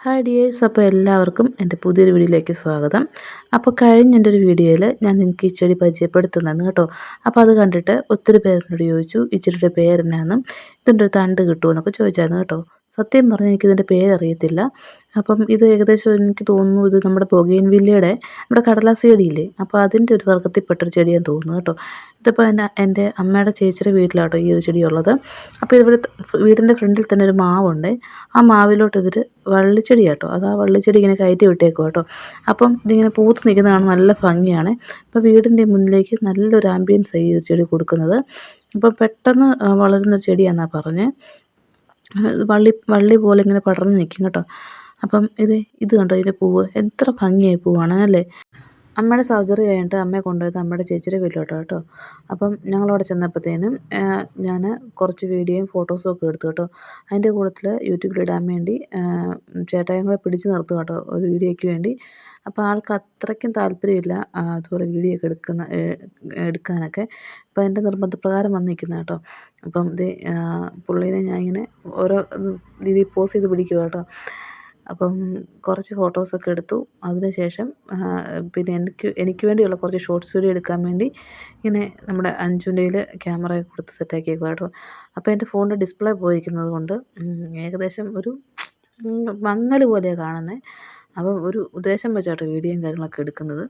Hi dears അപ്പോൾ എല്ലാവർക്കും എന്റെ പുതിയൊരു വീഡിയോയിലേക്ക് സ്വാഗതം. അപ്പോൾ കഴിഞ്ഞ എന്റെ ഒരു വീഡിയോയിൽ ഞാൻ നിങ്ങൾക്ക് ഈ ചെടി പരിചയപ്പെടുത്തുന്നതെന്ന് കേട്ടോ. അപ്പോൾ അത് കണ്ടിട്ട് ഒത്തിരി പേരെന്നോട് ചോദിച്ചു ഈ ചെടിയുടെ പേരെന്നാന്നും ഇതിന്റെ ഒരു തണ്ട് കിട്ടുമോ? എന്നൊക്കെ ചോദിച്ചായിരുന്നു കേട്ടോ. സത്യം പറഞ്ഞാൽ എനിക്കിതിന്റെ പേരറിയത്തില്ല. അപ്പം ഇത് ഏകദേശം എനിക്ക് തോന്നുന്നു ഇത് നമ്മുടെ ബൊഗെയിൻവില്ലയുടെ നമ്മുടെ കടലാസ് ചെടിയില്ലേ? അപ്പോൾ അതിന്റെ ഒരു വർഗത്തിൽപ്പെട്ടൊരു ചെടിയാന്ന് തോന്നുന്നു കേട്ടോ. ഇതിപ്പോൾ എന്റെ എന്റെ അമ്മയുടെ ചേച്ചിയുടെ വീട്ടിലാട്ടോ ഈ ഒരു ചെടി ഉള്ളത് അപ്പോൾ ഇവിടെ വീടിന്റെ ഫ്രണ്ടിൽ തന്നെ ഒരു മാവുണ്ട്. ആ മാവിലോട്ട് ഇതൊരു വള്ളിച്ചെടി കേട്ടോ അത് ആ വള്ളിച്ചെടി ഇങ്ങനെ കയറ്റി വിട്ടേക്കും കേട്ടോ. അപ്പം ഇതിങ്ങനെ പൂത്ത് നിൽക്കുന്നതാണ് നല്ല ഭംഗിയാണ്. അപ്പോൾ വീടിന്റെ മുന്നിലേക്ക് നല്ലൊരു ആംബിയൻസ് ഈ ഒരു ചെടി കൊടുക്കുന്നത്. അപ്പോൾ പെട്ടെന്ന് വളരുന്ന ചെടിയാണെന്നാണ് പറഞ്ഞത് വള്ളി വള്ളി പോലെ ഇങ്ങനെ പടർന്ന് നിൽക്കും കേട്ടോ. അപ്പം ഇത് ഇത് കണ്ടോ? ഇതിന്റെ പൂവ്. എത്ര ഭംഗിയായി പൂവാണ് അല്ലേ? അമ്മയുടെ സർജറി കഴിഞ്ഞിട്ട് അമ്മയെ കൊണ്ടുപോയത് അമ്മയുടെ ചേച്ചിയുടെ വീട്ടിലോട്ട് കേട്ടോ. അപ്പം ഞങ്ങളവിടെ ചെന്നപ്പോഴത്തേനും ഞാൻ കുറച്ച് വീഡിയോയും ഫോട്ടോസും ഒക്കെ എടുത്തു കേട്ടോ. അതിന്റെ കൂട്ടത്തിൽ യൂട്യൂബിൽ ഇടാൻ വേണ്ടി ചേട്ടായും കൂടെ പിടിച്ച് നിർത്തും കേട്ടോ ഒരു വീഡിയോയ്ക്ക് വേണ്ടി. അപ്പോൾ ആൾക്ക് അത്രയ്ക്കും താല്പര്യമില്ല അതുപോലെ വീഡിയോ ഒക്കെ എടുക്കുന്ന എടുക്കാനൊക്കെ. അപ്പോൾ എന്റെ നിർബന്ധപ്രകാരം വന്ന് നിൽക്കുന്നത് കേട്ടോ. അപ്പം ഇത് പുള്ളീനെ ഞാൻ ഇങ്ങനെ ഓരോ രീതിയിൽ പോസ് ചെയ്ത് പിടിക്കുക കേട്ടോ. അപ്പം കുറച്ച് ഫോട്ടോസൊക്കെ എടുത്തു. അതിന് ശേഷം പിന്നെ എനിക്ക് എനിക്ക് വേണ്ടിയുള്ള കുറച്ച് ഷോർട്സ് വീഡിയോ എടുക്കാൻ വേണ്ടി ഇങ്ങനെ നമ്മുടെ അഞ്ചുന്റെ കയ്യിൽ ക്യാമറ കൊടുത്ത് സെറ്റാക്കിയൊക്കെ കേട്ടോ. അപ്പോൾ എന്റെ ഫോണിന്റെ ഡിസ്പ്ലേ പോയിരിക്കുന്നത് കൊണ്ട് ഏകദേശം ഒരു മങ്ങൽ പോലെയാണ് കാണുന്നത് അപ്പം ഒരു ഉദ്ദേശം വെച്ചാട്ടോ വീഡിയോയും കാര്യങ്ങളൊക്കെ എടുക്കുന്നത്.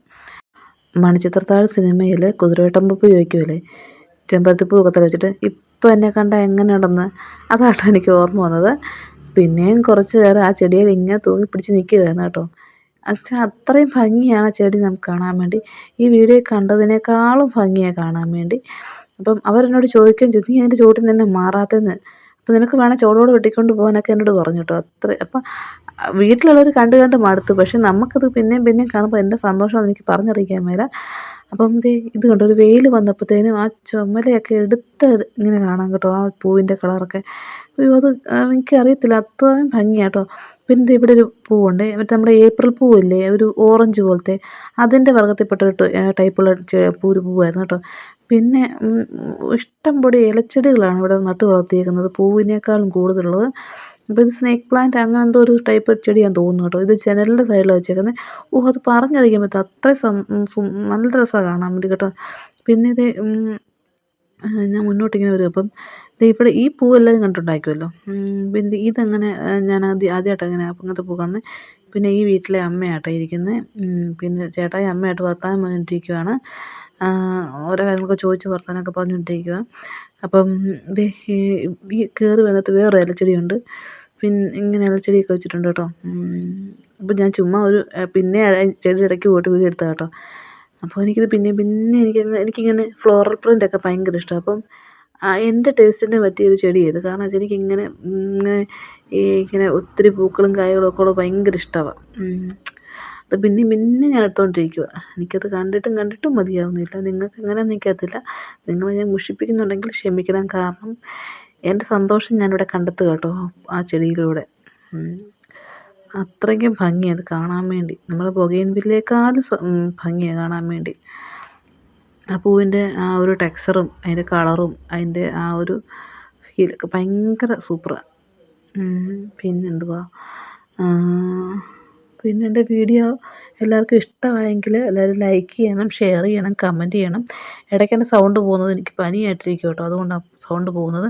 മണിച്ചിത്രത്താഴ് സിനിമയിൽ കുതിരവട്ടമ്പൂപ്പ് ചോദിക്കുമല്ലേ ചെമ്പരത്തിപ്പൂ ഒക്കെ വെച്ചിട്ട് ഇപ്പോൾ എന്നെ കണ്ടാൽ എങ്ങനെ ഉണ്ടെന്ന് അതാണ് എനിക്ക് ഓർമ്മ വന്നത്. പിന്നെയും കുറച്ച് നേരം ആ ചെടിയിൽ ഇങ്ങനെ തൂങ്ങി പിടിച്ച് നിൽക്കുകയായിരുന്നു കേട്ടോ. അച്ഛാ അത്രയും ഭംഗിയാണ് ആ ചെടി നമുക്ക് കാണാൻ വേണ്ടി. ഈ വീഡിയോ കണ്ടതിനേക്കാളും ഭംഗിയാണ് കാണാൻ വേണ്ടി. അപ്പം അവരെന്നോട് ചോദിക്കുകയും ചെയ്തു നീ അതിന്റെ ചുവട്ടിൽ നിന്നെ മാറാത്തതെന്ന്. അപ്പം നിനക്ക് വേണേൽ ചോടോട് വെട്ടിക്കൊണ്ട് പോകാനൊക്കെ എന്നോട് പറഞ്ഞു കേട്ടോ. അത്ര അപ്പം വീട്ടിലുള്ളവർ കണ്ട് കണ്ട് മടുത്തു. പക്ഷെ നമുക്കത് പിന്നെയും പിന്നെയും കാണുമ്പോൾ എന്റെ സന്തോഷം എനിക്ക് പറഞ്ഞറിയിക്കാൻ മേല. അപ്പം ദേ ഇത് കണ്ടോ ഒരു വെയിൽ വന്നപ്പോഴത്തേനും ആ ചുമലയൊക്കെ എടുത്ത് ഇങ്ങനെ കാണാം കേട്ടോ ആ പൂവിന്റെ കളറൊക്കെ. അയ്യോ അത് എനിക്കറിയത്തില്ല അത്രയും ഭംഗിയാണ് കേട്ടോ പിന്നെ ഇവിടെ ഒരു പൂവുണ്ട് മറ്റേ നമ്മുടെ ഏപ്രിൽ പൂവില്ലേ ഒരു ഓറഞ്ച് പോലത്തെ അതിന്റെ വർഗത്തിൽപ്പെട്ട ഒരു ടൈപ്പുള്ള ഒരു പൂവായിരുന്നു കേട്ടോ. പിന്നെ ഇഷ്ടം പോലെ ഇലച്ചെടികളാണ് ഇവിടെ നട്ടു വളർത്തിയേക്കുന്നത് പൂവിനേക്കാളും കൂടുതലുള്ളത്. അപ്പോൾ ഇത് സ്നേക്ക് പ്ലാന്റ് അങ്ങനെ എന്തോ ഒരു ടൈപ്പ് ചെടിയാണെന്ന് തോന്നുന്നു കേട്ടോ. ഇത് ജനലിന്റെ സൈഡിൽ വെച്ചേക്കുന്നത് ഓ അത് പറഞ്ഞറിയിക്കാൻ പറ്റും അത്രയും നല്ല രസമാണ് കാണാൻ വേണ്ടി കേട്ടോ. പിന്നെ ഇത് ഞാൻ മുന്നോട്ടിങ്ങനെ വരും അപ്പം ഇവിടെ ഈ പൂ എല്ലാവരും കണ്ടിട്ടുണ്ടായിരിക്കുമല്ലോ പിന്നെ ഇതങ്ങനെ ഞാൻ ആദ്യം ആദ്യമായിട്ട് അങ്ങനെ അങ്ങനത്തെ പൂ കാണുന്നത് പിന്നെ ഈ വീട്ടിലെ അമ്മയാട്ടോ ഇരിക്കുന്നത് പിന്നെ ചേട്ടായി അമ്മയായിട്ട് വർത്താനം പറഞ്ഞിട്ടിരിക്കുവാണ് ഓരോ കാര്യങ്ങളൊക്കെ ചോദിച്ച് വർത്താനമൊക്കെ പറഞ്ഞുകൊണ്ടിരിക്കുക അപ്പം ഈ കയറി വന്നിട്ട് വേറെ ഇലച്ചെടിയുണ്ട്. പിന്നെ ഇങ്ങനെയുള്ള ചെടിയൊക്കെ വെച്ചിട്ടുണ്ട് കേട്ടോ. അപ്പം ഞാൻ ചുമ്മാ ഒരു പിന്നെ ചെടിയുടെ ഇടയ്ക്ക് പോയിട്ട് വീഡിയോ എടുത്തതാണ് കേട്ടോ. അപ്പോൾ എനിക്കിത് പിന്നെയും പിന്നെയും എനിക്കങ്ങ് എനിക്കിങ്ങനെ ഫ്ലോറൽ പ്രിന്റൊക്കെ ഭയങ്കര ഇഷ്ടമാണ് അപ്പം എന്റെ ടേസ്റ്റിന് പറ്റിയൊരു ചെടിയാണ് ഇത് കാരണം വെച്ചാൽ എനിക്കിങ്ങനെ ഇങ്ങനെ ഈ ഇങ്ങനെ ഒത്തിരി പൂക്കളും കായകളും ഒക്കെ ഉള്ളത് ഭയങ്കര ഇഷ്ടമാണ് അത് പിന്നെയും പിന്നെയും ഞാൻ എടുത്തുകൊണ്ടിരിക്കുകയാണ് എനിക്കത് കണ്ടിട്ടും കണ്ടിട്ടും മതിയാവുന്നില്ല. നിങ്ങൾക്ക് എങ്ങനെയാണെന്ന് എനിക്കറിയത്തില്ല. നിങ്ങളെ ഞാൻ മുഷിപ്പിക്കുന്നുണ്ടെങ്കിൽ ക്ഷമിക്കണം. കാരണം എന്റെ സന്തോഷം ഞാനിവിടെ കണ്ടെത്തുക കേട്ടോ ആ ചെടിയിലൂടെ. അത്രയ്ക്കും ഭംഗിയാണ് അത് കാണാൻ വേണ്ടി. നമ്മൾ ബൊഗെയിൻവില്ലേക്കാളും ഭംഗിയാണ് കാണാൻ വേണ്ടി. ആ പൂവിന്റെ ആ ഒരു ടെക്സ്ചറും അതിന്റെ കളറും അതിന്റെ ആ ഒരു ഫീലൊക്കെ ഭയങ്കര സൂപ്പറാണ് പിന്നെന്തുവാ? പിന്നെ എന്റെ വീഡിയോ എല്ലാവർക്കും ഇഷ്ടമായെങ്കിൽ എല്ലാവരും ലൈക്ക് ചെയ്യണം ഷെയർ ചെയ്യണം കമന്റ് ചെയ്യണം. ഇടയ്ക്ക് എന്റെ സൗണ്ട് പോകുന്നത് എനിക്ക് പനിയായിട്ടിരിക്കും കേട്ടോ അതുകൊണ്ടാണ് സൗണ്ട് പോകുന്നത്.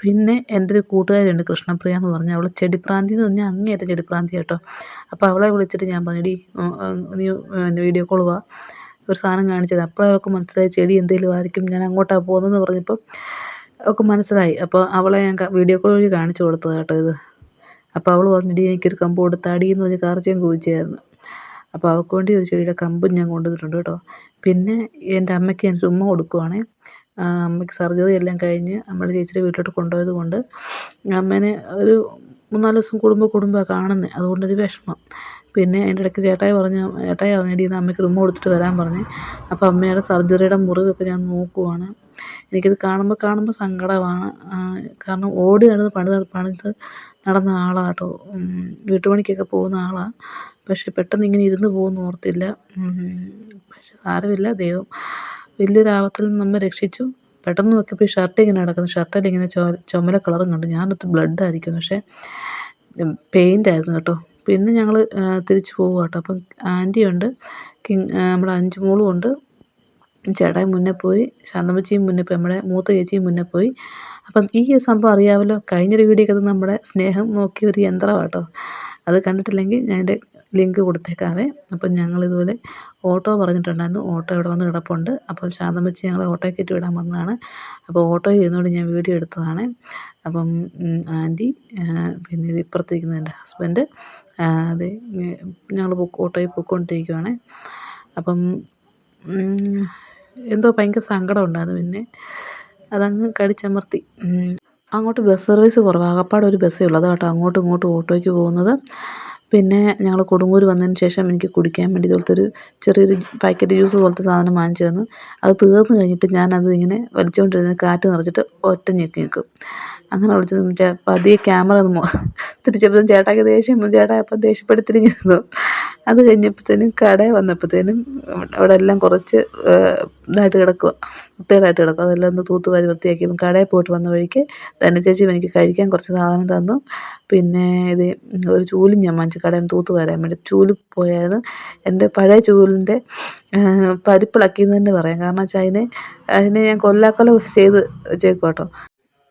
പിന്നെ എന്റെ ഒരു കൂട്ടുകാരിയുണ്ട് കൃഷ്ണപ്രിയ എന്ന് പറഞ്ഞാൽ അവൾ ചെടിപ്രാന്തി എന്ന് പറഞ്ഞാൽ അങ്ങേയറ്റം ചെടിപ്രാന്തി കേട്ടോ. അപ്പോൾ അവളെ വിളിച്ചിട്ട് ഞാൻ പറഞ്ഞു എടീ നീ വീഡിയോ കോൾ വാ. ഒരു സാധനം കാണിച്ചത്. അപ്പോൾ അവൾക്ക് മനസ്സിലായി ചെടി എന്തെങ്കിലും ആയിരിക്കും ഞാൻ അങ്ങോട്ടാണ് പോകുന്നതെന്ന് പറഞ്ഞപ്പോൾ അവൾക്ക് മനസ്സിലായി. അപ്പോൾ അവളെ ഞാൻ വീഡിയോ കോൾ വഴി കാണിച്ചു കൊടുത്തത് കേട്ടോ ഇത്. അപ്പോൾ അവൾ പറഞ്ഞിട്ട് എനിക്കൊരു കമ്പ് കൊടുത്താടി എന്ന് പറഞ്ഞ് കാർച്ചയും കുവിച്ചായിരുന്നു. അപ്പോൾ അവൾക്ക് വേണ്ടി ഒരു ചെടിയുടെ കമ്പും ഞാൻ കൊണ്ടുവന്നിട്ടുണ്ട് കേട്ടോ. പിന്നെ എന്റെ അമ്മയ്ക്ക് ഞാൻ ചുമ്മാ കൊടുക്കുവാണേ. അമ്മയ്ക്ക് സർജറി എല്ലാം കഴിഞ്ഞ് നമ്മുടെ ചേച്ചിയുടെ വീട്ടിലോട്ട് കൊണ്ടുപോയത് കൊണ്ട് അമ്മേനെ ഒരു മൂന്നാൽ ദിവസം കൂടുമ്പോൾ കൂടുമ്പോൾ കാണുന്നത് അതുകൊണ്ടൊരു വിഷമം. പിന്നെ അതിന്റെ ഇടയ്ക്ക് ചേട്ടായി പറഞ്ഞു ചേട്ടായി പറഞ്ഞു എടീ അമ്മയ്ക്ക് റൂം കൊടുത്തിട്ട് വരാൻ പറഞ്ഞ്. അപ്പോൾ അമ്മയുടെ സർജറിയുടെ മുറിവൊക്കെ ഞാൻ നോക്കുവാണ്. എനിക്കിത് കാണുമ്പോൾ കാണുമ്പോൾ സങ്കടമാണ്. കാരണം ഓടി നടന്ന് പണിത് പണിത് നടന്ന ആളാണ് കേട്ടോ വീട്ടുപണിക്കൊക്കെ പോകുന്ന ആളാണ് പക്ഷെ പെട്ടെന്ന് ഇങ്ങനെ ഇരുന്ന് പോകുമെന്ന് ഓർത്തില്ല. പക്ഷെ സാരമില്ല ദൈവം വലിയൊരു ആപത്തിൽ നിന്ന് നമ്മെ രക്ഷിച്ചു. പെട്ടെന്ന് നോക്കിയപ്പോൾ ഈ ഷർട്ട് ഇങ്ങനെ കിടക്കുന്നു ഷർട്ടിൽ ഇങ്ങനെ ചുമല കളറും കണ്ടു. ഞാനോർത്തു ബ്ലഡ് ആയിരിക്കും. പക്ഷേ പെയിന്റ് ആയിരുന്നു കേട്ടോ. പിന്നെ ഞങ്ങൾ തിരിച്ചു പോകും കേട്ടോ. അപ്പം ആന്റിയുണ്ട് കിങ് നമ്മുടെ അഞ്ചുമോളും ഉണ്ട്. ചേട്ടായി മുന്നേ പോയി. ശാന്തമ്മച്ചിയും മുന്നേ പോയി. നമ്മുടെ മൂത്ത ചേച്ചിയും മുന്നേ പോയി. അപ്പം ഈ സംഭവം അറിയാമല്ലോ. കഴിഞ്ഞൊരു വീഡിയോക്കകത്ത് നമ്മുടെ സ്നേഹം നോക്കിയ ഒരു യന്ത്രമാണ് കേട്ടോ. അത് കണ്ടിട്ടില്ലെങ്കിൽ ഞാൻ എന്റെ ലിങ്ക് കൊടുത്തേക്കാവേ. അപ്പം ഞങ്ങളിതുപോലെ ഓട്ടോ പറഞ്ഞിട്ടുണ്ടായിരുന്നു. ഓട്ടോ ഇവിടെ വന്ന് കിടപ്പുണ്ട്. ശാന്തം ശാന്തമ്മച്ചി ഞങ്ങൾ ഓട്ടോ കയറ്റി വിടാൻ വന്നതാണ്. അപ്പോൾ ഓട്ടോ ഇരുന്നുകൊണ്ട് ഞാൻ വീഡിയോ എടുത്തതാണ്. അപ്പം ആന്റി പിന്നെ ഇത് ഇപ്പുറത്തിരിക്കുന്ന എന്റെ ഹസ്ബൻഡ് അതെ ഞങ്ങൾ ഓട്ടോയിൽ പൊയ്ക്കൊണ്ടിരിക്കുവാണ്. അപ്പം എന്തോ ഭയങ്കര സങ്കടം ഉണ്ടായിരുന്നു പിന്നെ. അതങ്ങ് കടിച്ചമർത്തി. അങ്ങോട്ട് ബസ് സർവീസ് കുറവാണ് ആകപ്പാടെ ഒരു ബസ്സേ ഉള്ളൂ. കേട്ടോ അങ്ങോട്ടും ഇങ്ങോട്ടും ഓട്ടോയ്ക്ക് പോകുന്നത്. പിന്നെ ഞങ്ങൾ കൊടുങ്ങൂർ വന്നതിന് ശേഷം എനിക്ക് കുടിക്കാൻ വേണ്ടി ഇതുപോലത്തെ ഒരു ചെറിയൊരു പാക്കറ്റ് ജ്യൂസ് പോലത്തെ സാധനം വാങ്ങിച്ചു തന്നു. അത് തീർന്നു കഴിഞ്ഞിട്ട് ഞാനത് ഇങ്ങനെ വലിച്ചുകൊണ്ടിരുന്ന കാറ്റ് നിറച്ചിട്ട് ഒറ്റ ഞെക്കി നിൽക്കും. അങ്ങനെ വിളിച്ചത് പതിയെ ക്യാമറ ഒന്ന് തിരിച്ചപ്പോഴത്തേനും ചേട്ടാക്ക് ദേഷ്യം ചേട്ടാ അപ്പം ദേഷ്യപ്പെട്ട് തിരിഞ്ഞു നിന്നു അത് കഴിഞ്ഞപ്പോഴത്തേനും കടയിൽ വന്നപ്പോഴത്തേനും അവിടെ എല്ലാം കുറച്ച് ഇതായിട്ട് കിടക്കുക വൃത്തികേടായിട്ട് കിടക്കുക അതെല്ലാം ഒന്ന് തൂത്തുവാരി വൃത്തിയാക്കി കടയിൽ പോയിട്ട് വന്ന വഴിക്ക് തന്നെ ചേച്ചി എനിക്ക് കഴിക്കാൻ കുറച്ച് സാധനം തന്നു. പിന്നെ ഇത് ഒരു ചൂലും ഞാൻ വാങ്ങിച്ചു കടയിൽ തൂത്ത് വരാൻ വേണ്ടി. ചൂൽ പോയായിരുന്നു. എന്റെ പഴയ ചൂലിന്റെ പരിപ്പിളക്കിയെന്ന് തന്നെ പറയാം. കാരണം വെച്ചാൽ അതിനെ അതിനെ ഞാൻ കൊല്ലാക്കൊല ചെയ്ത് വെച്ചേക്കും കേട്ടോ.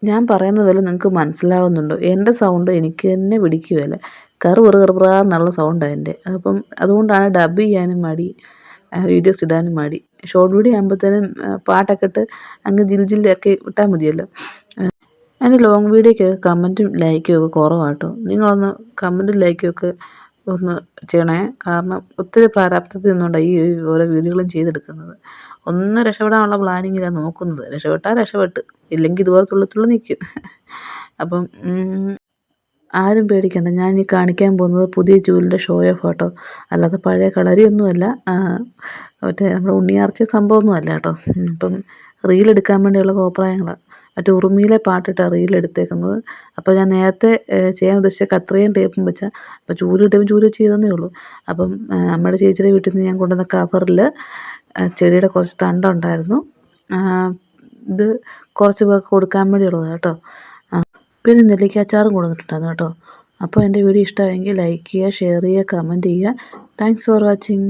ഞാൻ പറയുന്നത് പോലെ നിങ്ങൾക്ക് മനസ്സിലാവുന്നുണ്ടോ? എന്റെ സൗണ്ട് എനിക്ക് തന്നെ പിടിക്കുകയില്ല കറു കറു കറുപ്രാ എന്നുള്ള സൗണ്ടാണ് എന്റെ അപ്പം അതുകൊണ്ടാണ് ഡബ് ചെയ്യാനും മടി വീഡിയോസ് ഇടാനും മടി. ഷോർട്ട് വീഡിയോ ആകുമ്പോഴത്തേനും പാട്ടൊക്കെ ഇട്ട് അങ്ങ് ജിൽ ജില്ലൊക്കെ ഇട്ടാൽ മതിയല്ലോ. അതിന്റെ ലോങ് വീഡിയോയ്ക്ക് കമന്റും ലൈക്കും ഒക്കെ കുറവാട്ടോ. നിങ്ങളൊന്ന് കമന്റും ലൈക്കും ഒക്കെ ഒന്ന് ചെയ്യണേ. കാരണം ഒത്തിരി പ്രാരാബ്ദത്തിൽ നിന്നുകൊണ്ടാണ് ഈ ഓരോ വീഡിയോകളും ചെയ്തെടുക്കുന്നത്. ഒന്ന് രക്ഷപ്പെടാനുള്ള പ്ലാനിങ്ങിലാണ് നോക്കുന്നത്. രക്ഷപ്പെട്ടാൽ രക്ഷപ്പെട്ട്. ഇല്ലെങ്കിൽ ഇതുപോലെ തുള്ളി നിൽക്കും. അപ്പം ആരും പേടിക്കണ്ട. ഞാൻ ഈ കാണിക്കാൻ പോകുന്നത് പുതിയ ജൂലിന്റെ ഷോയോ ഫോട്ടോ അല്ലാതെ പഴയ കളരിയൊന്നുമല്ല മറ്റേ നമ്മുടെ ഉണ്ണിയാർച്ച സംഭവമൊന്നുമല്ല കേട്ടോ. ഇപ്പം റീലെടുക്കാൻ വേണ്ടിയുള്ള കോപ്രായങ്ങളാണ് മറ്റേ ഉറുമിയിലെ പാട്ടിട്ടാണ് റീലെടുത്തേക്കുന്നത് അപ്പോൾ ഞാൻ നേരത്തെ ചെയ്യാൻ ഉദ്ദേശിച്ച കത്രയും ടേപ്പും വെച്ചാൽ അപ്പോൾ ചൂൽ കിട്ടിയപ്പോൾ ചൂൽ ചെയ്തെന്നേ ഉള്ളൂ. അപ്പം അമ്മയുടെ ചേച്ചിയുടെ വീട്ടിൽ നിന്ന് ഞാൻ കൊണ്ടുവന്ന കവറിൽ ചെടിയുടെ കുറച്ച് തണ്ടുണ്ടായിരുന്നു. ഇത് കുറച്ച് പേർക്ക് കൊടുക്കാൻ വേണ്ടിയുള്ളതാണ് കേട്ടോ. പിന്നെ നെല്ലിക്കാച്ചാറും കൊടുത്തിട്ടുണ്ടായിരുന്നു കേട്ടോ. അപ്പോൾ എന്റെ വീഡിയോ ഇഷ്ടമായെങ്കിൽ ലൈക്ക് ചെയ്യുക ഷെയർ ചെയ്യുക കമന്റ് ചെയ്യുക. Thanks for watching